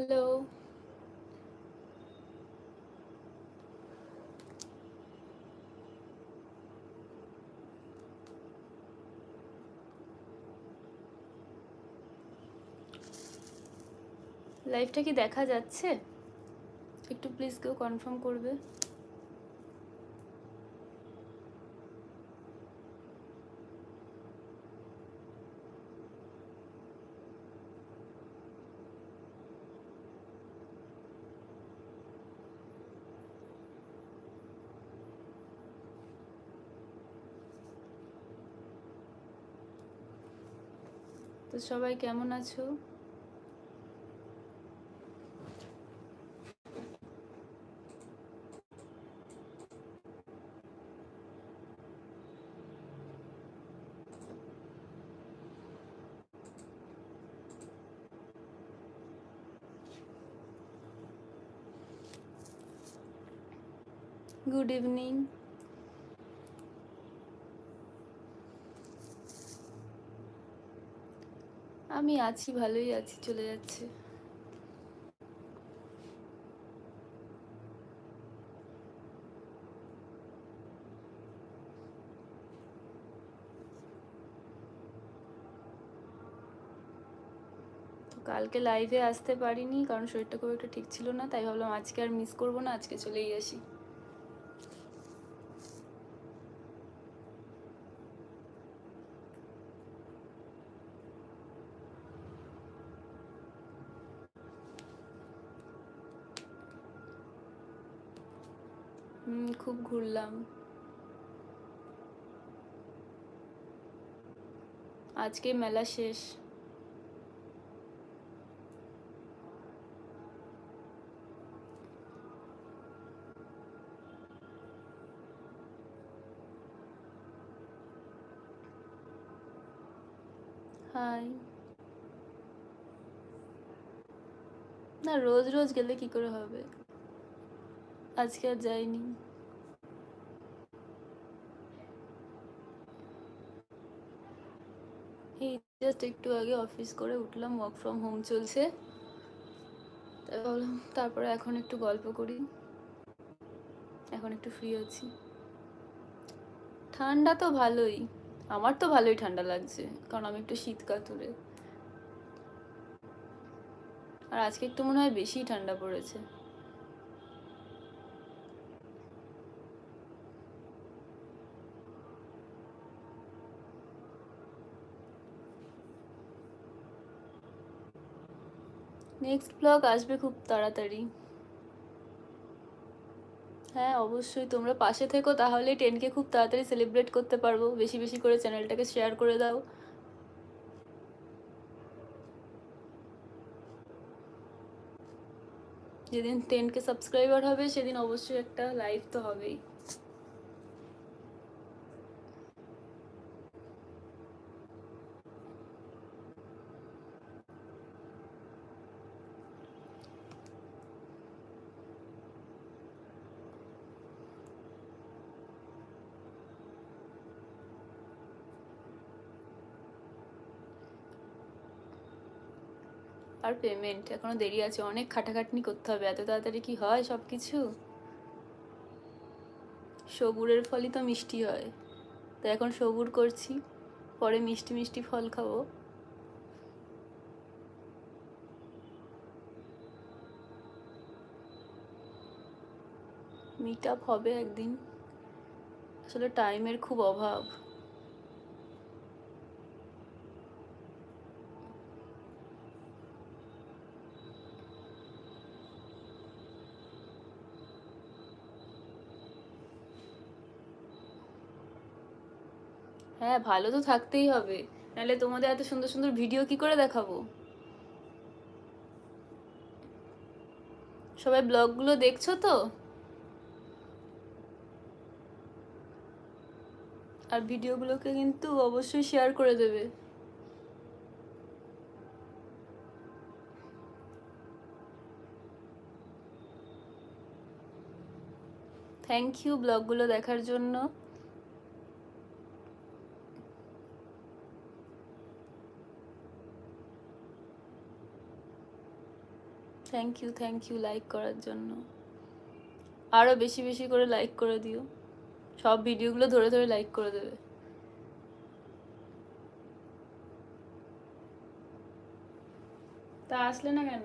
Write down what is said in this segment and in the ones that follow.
Hello লাইভটা কি দেখা যাচ্ছে? একটু প্লিজ কেউ কনফার্ম করবে। তো সবাই কেমন আছো? গুড ইভিনিং আমি আছি, ভালোই আছি, চলে যাচ্ছে। কালকে লাইভে আসতে পারিনি, কারণ শরীরটা খুব একটা ঠিক ছিল না, তাই ভাবলাম আজকে আর মিস করব না, আজকে চলেই আসি। খুব ঘুরলাম। আজকে মেলা শেষ। হাই। না রোজ রোজ গেলে কি করে হবে? আজকে আর যাইনি। এই জাস্ট একটু আগে অফিস করে উঠলাম ওয়ার্ক ফ্রম হোম চলছে। তারপরে এখন একটু গল্প করি। এখন একটু ফ্রি আছি। ঠান্ডা তো ভালোই, আমার তো ভালোই ঠান্ডা লাগছে, কারণ আমি একটু শীত কাতুরে আর আজকে একটু মনে হয় বেশি ঠান্ডা পড়েছে। নেক্সট ব্লগ আসবে খুব তাড়াতাড়ি। হ্যাঁ অবশ্যই তোমরা পাশে থেকো, তাহলে টেনকে খুব তাড়াতাড়ি সেলিব্রেট করতে পারব। বেশি বেশি করে চ্যানেলটাকে শেয়ার করে দাও। যেদিন টেনকে সাবস্ক্রাইবার হবে, সেদিন অবশ্যই একটা লাইভ তো হবেই। আর পেমেন্ট এখনও দেরি আছে, অনেক খাটাখাটনি করতে হবে, এত তাড়াতাড়ি কি হয় সব কিছু সবুরের ফলই তো মিষ্টি হয়, তো এখন সবুর করছি, পরে মিষ্টি মিষ্টি ফল খাব। মিট আপ হবে একদিন, আসলে টাইমের খুব অভাব। হ্যাঁ ভালো তো থাকতেই হবে। নাহলে তোমাদের এত সুন্দর সুন্দর ভিডিও কি করে দেখাবো? সবাই ব্লগগুলো দেখছ তো? আর ভিডিওগুলোকে কিন্তু অবশ্যই শেয়ার করে দেবে। থ্যাংক ইউ ব্লগগুলো দেখার জন্য। Thank you thank you like করার জন্য। আরও বেশি বেশি করে লাইক করে দিও। সব ভিডিওগুলো ধরে ধরে লাইক করে দেবে। তা আসলে না কেন?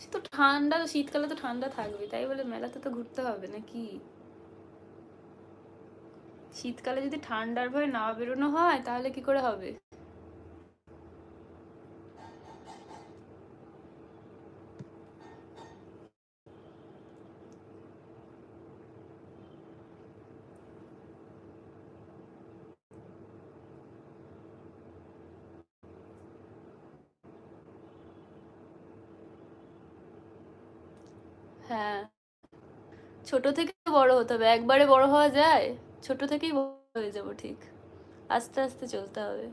সে তো ঠান্ডা, শীতকালে তো ঠান্ডা থাকবে, তাই বলে মেলাতে তো ঘুরতে হবে নাকি? শীতকালে যদি ঠান্ডার ভয়ে না বেরোনো হয়, তাহলে কি করে হবে? হ্যাঁ। ছোট থেকে বড় হতে হবে, একবারে বড় হওয়া যায়? ছোট থেকেই হয়ে যাব, ঠিক। আস্তে আস্তে চলতে হবে।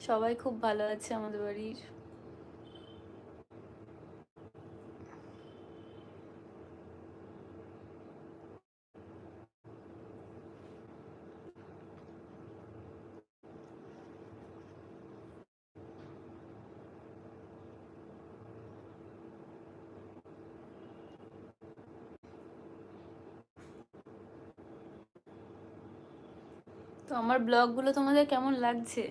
সবাই খুব ভালো আছে আমাদের বাড়ির। তো আমার ব্লগগুলো তোমাদের কেমন লাগছে?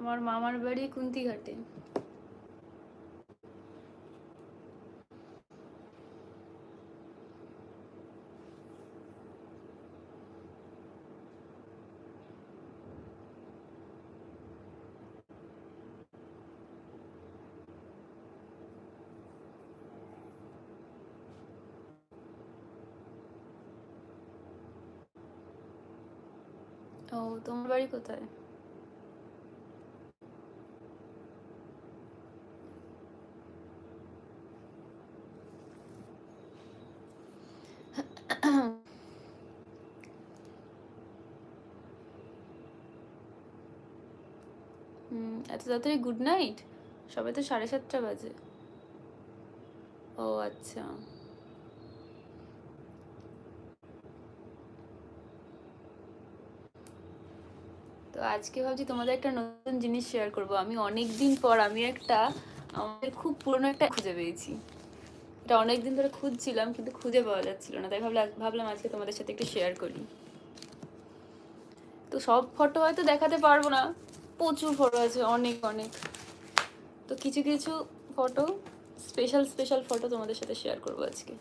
আমার মামার বাড়ি কুন্তিঘাটে ও তোমার বাড়ি কোথায়? হুম এত তাড়াতাড়ি গুড নাইট সবে তো সাড়ে সাতটা বাজে। ও আচ্ছা। তো আজকে ভাবছি তোমাদের একটা নতুন জিনিস শেয়ার করব। আমি অনেক দিন পর আমি একটা আমাদের খুব পুরনো একটা খুঁজে পেয়েছি। এটা অনেক দিন ধরে খুঁজছিলাম কিন্তু খুঁজে পাওয়া যাচ্ছিল না, তাই ভাবলাম ভাবলাম আজকে তোমাদের সাথে একটু শেয়ার করি। তো সব ফটো হয়তো দেখাতে পারব না, প্রচুর ফটো আছে, অনেক অনেক। তো কিছু কিছু ফটো স্পেশাল স্পেশাল ফটো তোমাদের সাথে শেয়ার করব আজকে।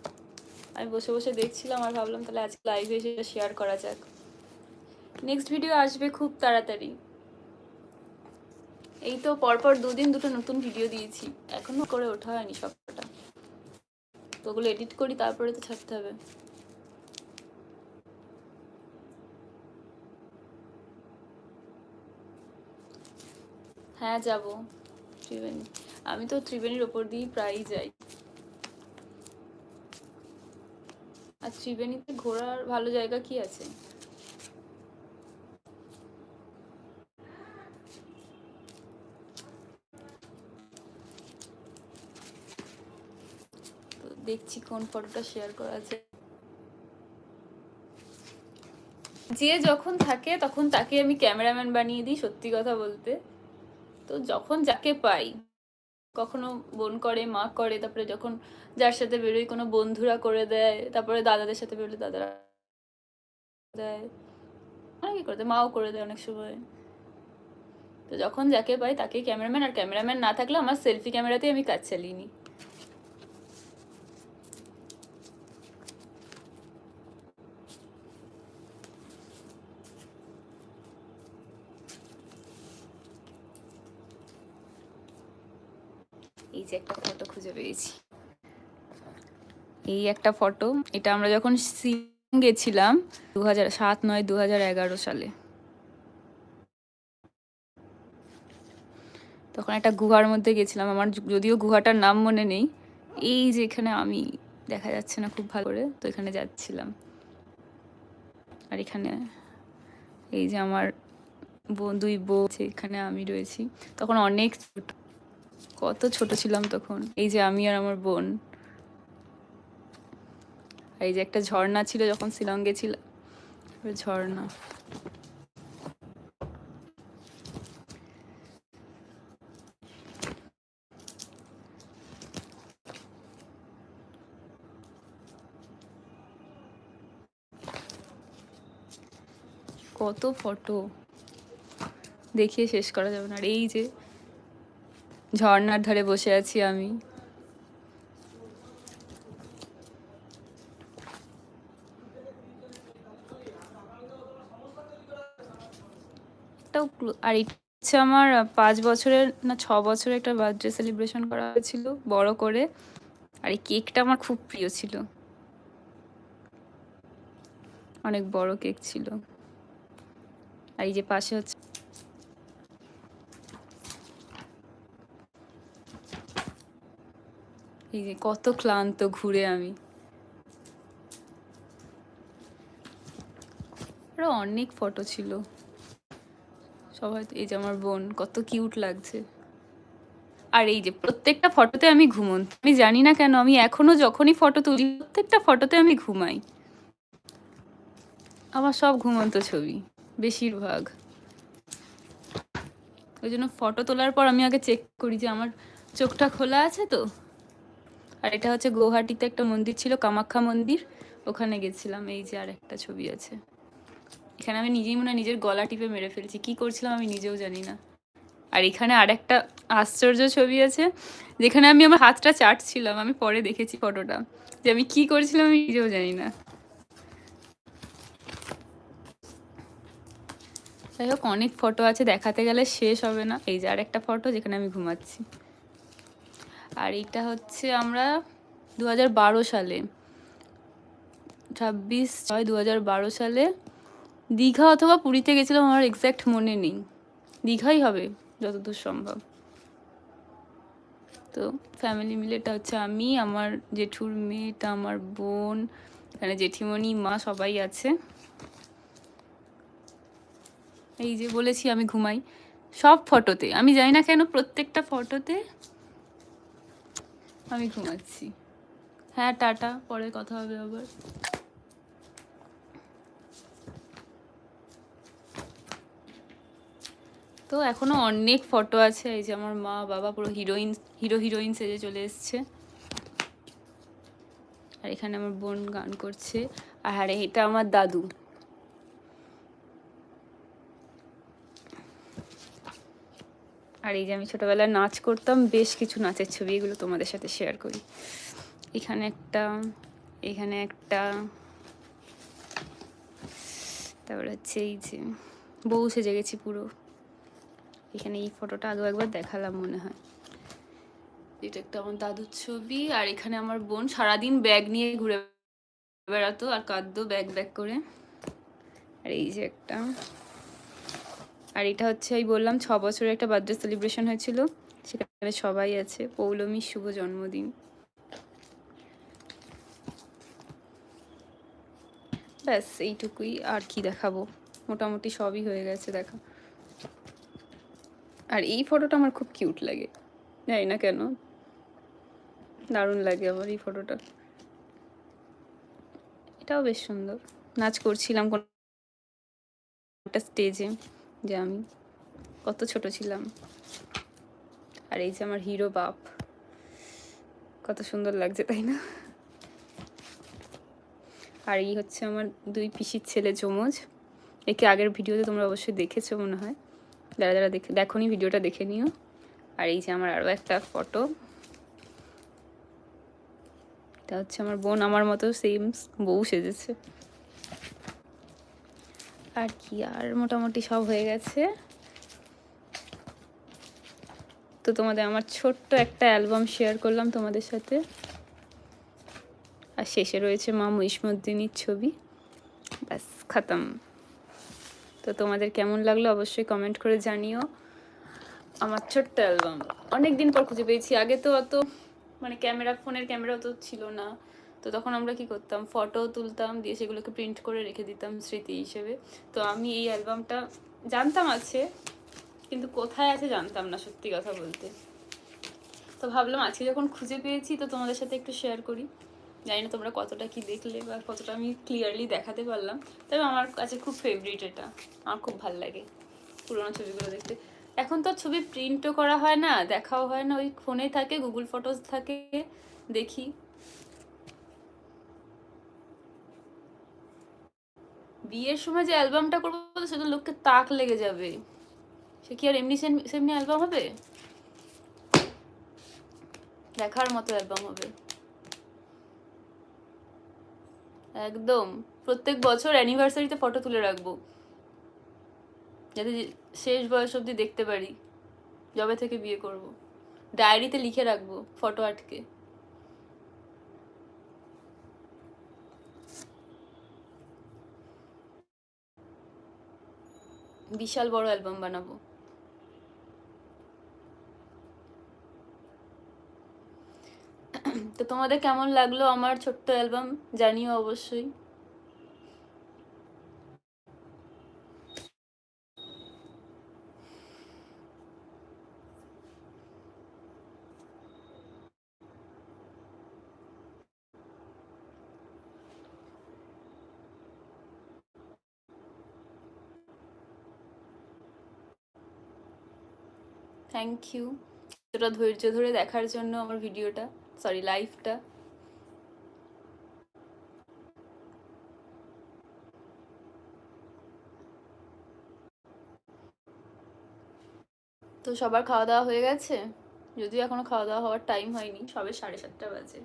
আমি বসে বসে দেখছিলাম আর ভাবলাম তাহলে আজকে লাইভে এসে শেয়ার করা যাক। নেক্সট ভিডিও আসবে খুব তাড়াতাড়ি। এই তো পরপর দুদিন দুটো নতুন ভিডিও দিয়েছি। এখনও করে ওঠা হয়নি সবটা। তো ওগুলো এডিট করি, তারপরে তো ছাড়তে হবে। হ্যাঁ যাব। ত্রিবেণী। আমি তো ত্রিবেণীর ওপর দিয়েই প্রায়ই যাই। আর ত্রিবেণীতে ঘোরার ভালো জায়গা কি আছে? দেখছি কোন ফটোটা শেয়ার করা আছে। যে যখন থাকে, তখন তাকে আমি ক্যামেরাম্যান বানিয়ে দিই সত্যি কথা বলতে। তো যখন যাকে পাই, কখনো বোন করে, মা করে, তারপরে যখন যার সাথে বেরোই, কোনো বন্ধুরা করে দেয়, তারপরে দাদাদের সাথে বেরোলে দাদারা দেয়, অনেকে করে দেয়, মাও করে দেয় অনেক সময়। তো যখন যাকে পাই, তাকে ক্যামেরাম্যান আর ক্যামেরাম্যান না থাকলে আমার সেলফি ক্যামেরাতেই আমি কাজ চালিয়ে নিই। যে একটা ফটো খুঁজে পেয়েছি। এই একটা ফটো এটা আমরা যখন সিং গেছিলাম দু হাজার সাত নয় দু হাজার এগারো সালে। তখন একটা গুহার মধ্যে গেছিলাম, আমার যদিও গুহাটার নাম মনে নেই। এই যে এখানে আমি, দেখা যাচ্ছে না খুব ভালো করে, তো এখানে যাচ্ছিলাম। আর এখানে, এই যে আমার দুই বউ এখানে আমি রয়েছি। তখন অনেক ছোট। কত ছোট ছিলাম তখন। এই যে আমি আর আমার বোন। এই যে একটা ঝর্ণা ছিল যখন শিলং গেছিলাম ঝর্ণা। কত ফটো দেখিয়ে শেষ করা যাবে না। আর এই যে ঝর্ণার ধারে বসে আছি আমি। আর হচ্ছে আমার পাঁচ বছরের না ছ বছরের একটা বার্থডে সেলিব্রেশন করা হয়েছিল বড় করে। আর এই কেকটা আমার খুব প্রিয় ছিল। অনেক বড় কেক ছিল। আর এই যে পাশে হচ্ছে এই যে কত ক্লান্ত ঘুরে আমি। আরও অনেক ফটো ছিল। সবাই এই যে আমার বোন, কত কিউট লাগছে। আর এই যে প্রত্যেকটা ফটোতে আমি ঘুমন্ত আমি জানি না কেন, আমি এখনও যখনই ফটো তুলি, প্রত্যেকটা ফটোতে আমি ঘুমাই। আমার সব ঘুমন্ত ছবি, বেশিরভাগ। ওই জন্য ফটো তোলার পর আমি আগে চেক করি যে আমার চোখটা খোলা আছে তো। আর এটা হচ্ছে গৌহাটিতে একটা মন্দির ছিল, কামাখ্যা মন্দির। ওখানে গেছিলাম, এই যে আর একটা ছবি আছে। এখানে আমি নিজেই মনে নিজের গলা টিপে মেরে ফেলছি, কি করছিলাম আমি নিজেও জানি না। আর এখানে আর একটা আশ্চর্য ছবি আছে, যেখানে আমি আমার হাতটা চাটছিলাম, আমি পরে দেখেছি ফটোটা। যে আমি কি করছিলাম আমি নিজেও জানি না। যাই হোক, অনেক ফটো আছে, দেখাতে গেলে শেষ হবে না। এই যে আর একটা ফটো, যেখানে আমি ঘুমাচ্ছি। আর এটা হচ্ছে আমরা দু হাজার বারো সালে, ছাব্বিশ ছয় দু হাজার সালে দীঘা অথবা পুরীতে গেছিলাম আমার এক্স্যাক্ট মনে নেই। দীঘাই হবে যতদূর সম্ভব। তো ফ্যামিলি মিলে এটা হচ্ছে আমি, আমার জেঠুর মেয়েটা, আমার বোন, এখানে জেঠিমণি, মা সবাই আছে। এই যে বলেছি আমি ঘুমাই। সব ফটোতে আমি জানি না কেন প্রত্যেকটা ফটোতে আমি ঘুমাচ্ছি। হ্যাঁ টাটা, পরে কথা হবে আবার। তো এখনও অনেক ফটো আছে, এই যে আমার মা, বাবা পুরো হিরোইন হিরো হিরোইন সেজে চলে এসছে। আর এখানে আমার বোন গান করছে। আর এটা আমার দাদু। আর এই যে আমি ছোটবেলায় নাচ করতাম, বেশ কিছু নাচের ছবি এগুলো তোমাদের সাথে শেয়ার করি। এখানে একটা এখানে একটা, তারপর হচ্ছে এই যে, বউ সেজে গেছি পুরো। এখানে এই ফটোটা আগেও একবার দেখালাম মনে হয়। এটা একটা আমার দাদুর ছবি, আর এখানে আমার বোন সারাদিন ব্যাগ নিয়ে ঘুরে বেড়াতো, আর কাঁদতো ব্যাগ ব্যাগ করে। আর এই যে একটা আর এটা হচ্ছে, ওই বললাম, ছ বছরের একটা বার্থডে সেলিব্রেশন হয়েছিল। সেখানে সবাই আছে। পৌলমীর শুভ জন্মদিন। ব্যাস, এইটুকুই আর কি দেখাবো। মোটামুটি সবই হয়ে গেছে দেখা। আর এই ফটোটা আমার খুব কিউট লাগে। জানি না কেন। দারুণ লাগে আমার এই ফটোটা এটাও বেশ সুন্দর। নাচ করছিলাম কোন একটা স্টেজে যে আমি কত ছোট ছিলাম। আর এই যে আমার হিরো বাপ, কত সুন্দর লাগছে, তাই না? আর এই হচ্ছে আমার দুই পিসির ছেলে যমজ। একে আগের ভিডিওতে তোমরা অবশ্যই দেখেছ মনে হয়। যারা যারা দেখে, দেখোনি ভিডিওটা দেখে নিও। আর এই যে আমার আরও একটা ফটো। এটা হচ্ছে আমার বোন, আমার মতো সেম বউ সেজেছে। আর কি, আর মোটামুটি সব হয়ে গেছে। তো তোমাদের আমার ছোট্ট একটা অ্যালবাম শেয়ার করলাম তোমাদের সাথে। আর শেষে রয়েছে মা মহিষ্মদ্দিনীর ছবি। ব্যাস, খতম। তো তোমাদের কেমন লাগল অবশ্যই কমেন্ট করে জানিও। আমার ছোট্ট অ্যালবাম। অনেক দিন পর খুঁজে পেয়েছি। আগে তো অত মানে ক্যামেরা, ফোনের ক্যামেরাও তো ছিল না। তো তখন আমরা কি করতাম? ফটো তুলতাম, দিয়ে সেগুলোকে প্রিন্ট করে রেখে দিতাম স্মৃতি হিসেবে। তো আমি এই অ্যালবামটা জানতাম আছে, কিন্তু কোথায় আছে জানতাম না, সত্যি কথা বলতে। তো ভাবলাম আজকে যখন খুঁজে পেয়েছি, তো তোমাদের সাথে একটু শেয়ার করি। জানি না তোমরা কতটা কি দেখলে বা কতটা আমি ক্লিয়ারলি দেখাতে পারলাম। তবে আমার কাছে খুব ফেভারিট এটা। আমার খুব ভালো লাগে পুরোনো ছবিগুলো দেখতে। এখন তো ছবি প্রিন্টও করা হয় না, দেখাও হয় না। ওই ফোনে থাকে গুগল ফটোস থাকে, দেখি। বিয়ের সময় যে অ্যালবামটা করব সেটা লোককে তাক লেগে যাবে। সে কি আর এমনি সেম- সেমনি অ্যালবাম হবে? দেখার মতো অ্যালবাম হবে। একদম। প্রত্যেক বছর অ্যানিভার্সারিতে ফটো তুলে রাখব। যাতে শেষ বয়স অবধি দেখতে পারি। যবে থেকে বিয়ে করব। ডায়েরিতে লিখে রাখব ফটো আটকে। বিশাল বড় অ্যালবাম বানাবো। তো তোমাদের কেমন লাগল আমার ছোট্ট অ্যালবাম? জানিও অবশ্যই। থ্যাংক ইউ এতটা ধৈর্য ধরে দেখার জন্য আমার ভিডিওটা সরি লাইভটা তো সবার খাওয়া দাওয়া হয়ে গেছে? যদিও এখনও খাওয়া দাওয়া হওয়ার টাইম হয়নি, সবে সাড়ে সাতটা বাজে।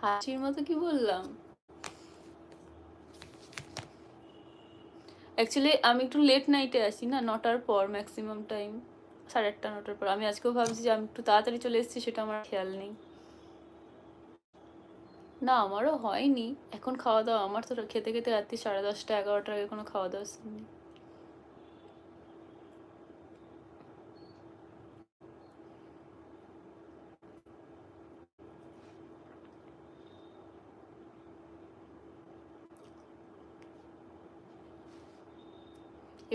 হাসির মতো কি বললাম? অ্যাকচুয়ালি আমি একটু লেট নাইটে আসি না, নটার পর ম্যাক্সিমাম টাইম সাড়ে আটটা, নটার পর। আমি আজকেও ভাবছি যে আমি একটু তাড়াতাড়ি চলে এসেছি, সেটা আমার খেয়াল নেই। না, আমারও হয়নি। এখন খাওয়া দাওয়া, আমার তো খেতে খেতে রাত্রি সাড়ে দশটা, এগারোটার আগে কোনো খাওয়া দাওয়া নেই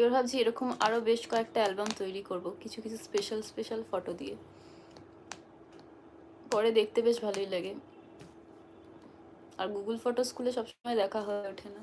এবার ভাবছি এরকম আরও বেশ কয়েকটা অ্যালবাম তৈরি করব, কিছু কিছু স্পেশাল স্পেশাল ফটো দিয়ে। পরে দেখতে বেশ ভালোই লাগে। আর গুগল ফটো স্কুলে সবসময় দেখা হয়ে ওঠে না।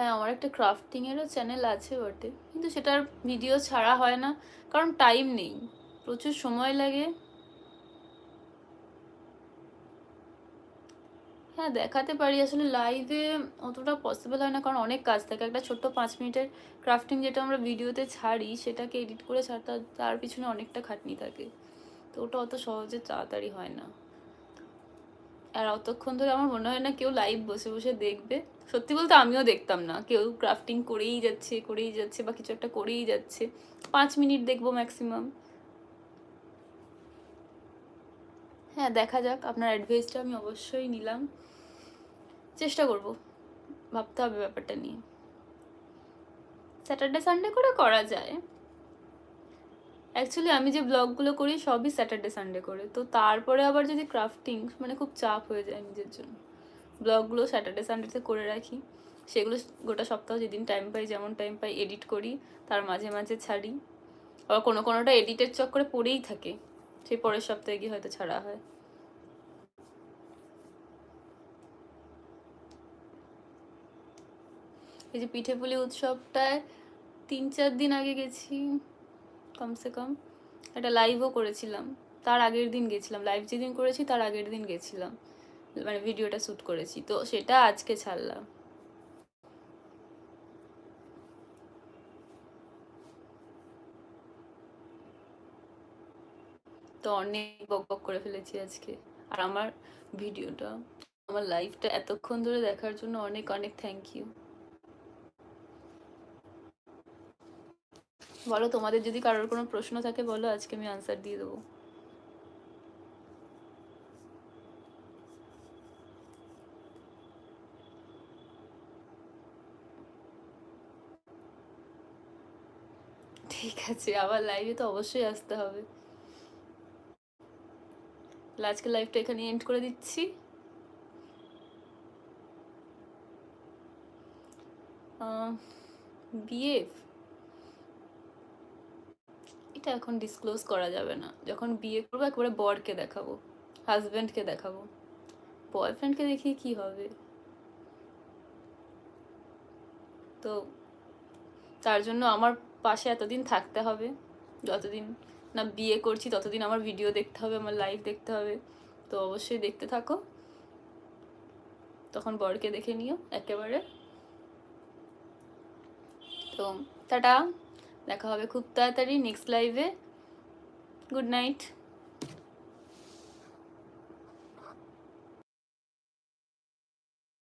হ্যাঁ আমার একটা ক্রাফটিং এরও চ্যানেল আছে বটে। কিন্তু সেটার ভিডিও ছাড়া হয় না, কারণ টাইম নেই। প্রচুর সময় লাগে। হ্যাঁ দেখাতে পারি। আসলে লাইভে অতটা পসিবল হয় না, কারণ অনেক কাজ থাকে। একটা ছোট্ট পাঁচ মিনিটের ক্রাফটিং যেটা আমরা ভিডিওতে ছাড়ি, সেটাকে এডিট করে ছাড়তে তার পিছনে অনেকটা খাটনি থাকে। তো ওটা অত সহজে তাড়াতাড়ি হয় না। আর অতক্ষণ ধরে আমার মনে হয় না কেউ লাইভ বসে বসে দেখবে। সত্যি বলতে আমিও দেখতাম না। কেউ ক্রাফটিং করেই যাচ্ছে করেই যাচ্ছে বা কিছু একটা করেই যাচ্ছে। পাঁচ মিনিট দেখব ম্যাক্সিমাম হ্যাঁ দেখা যাক। আপনার অ্যাডভাইসটা আমি অবশ্যই নিলাম। চেষ্টা করব। ভাবতে হবে ব্যাপারটা নিয়ে। স্যাটারডে সানডে করে করা যায়। অ্যাকচুয়ালি আমি যে ব্লগগুলো করি সবই স্যাটারডে সানডে করে। তো তারপরে আবার যদি ক্রাফটিং মানে খুব চাপ হয়ে যায় নিজের জন্য। ব্লগগুলো স্যাটারডে সানডেতে করে রাখি। সেগুলো গোটা সপ্তাহ যেদিন টাইম পাই, যেমন টাইম পাই এডিট করি, তার মাঝে মাঝে ছাড়ি। আবার কোনো কোনোটা এডিটের চক্করে পড়েই থাকে। সেই পরের সপ্তাহে গিয়ে হয়তো ছাড়া হয়। এই যে পিঠে পুলি উৎসবটায় তিন চার দিন আগে গেছি। কমসে কম একটা লাইভও করেছিলাম। তার আগের দিন গেছিলাম। লাইভ যেদিন করেছি, তার আগের দিন গেছিলাম। মানে ভিডিওটা শ্যুট করেছি। তো সেটা আজকে ছাড়লাম। তো অনেক বক বক করে ফেলেছি আজকে। আর আমার ভিডিওটা আমার লাইফটা এতক্ষণ ধরে দেখার জন্য অনেক অনেক থ্যাংক ইউ বলো, তোমাদের যদি কারোর কোনো প্রশ্ন থাকে, বলো, আজকে আমি আনসার দিয়ে দেবো। ঠিক আছে, আবার লাইভে তো অবশ্যই আসতে হবে। আজকে লাইভটা এখানে এন্ড করে দিচ্ছি। বিএফ এটা এখন ডিসক্লোজ করা যাবে না। যখন বিয়ে করব, একেবারে বরকে দেখাবো হাজব্যান্ডকে দেখাবো। বয়ফ্রেন্ডকে দেখিয়ে কি হবে? তো তার জন্য আমার পাশে এতদিন থাকতে হবে। যতদিন না বিয়ে করছি, ততদিন আমার ভিডিও দেখতে হবে, আমার লাইভ দেখতে হবে। তো অবশ্যই দেখতে থাকো। তখন বরকে দেখে নিও, একেবারে। তো টাটা। দেখা হবে খুব তাড়াতাড়ি নেক্সট লাইভে গুড নাইট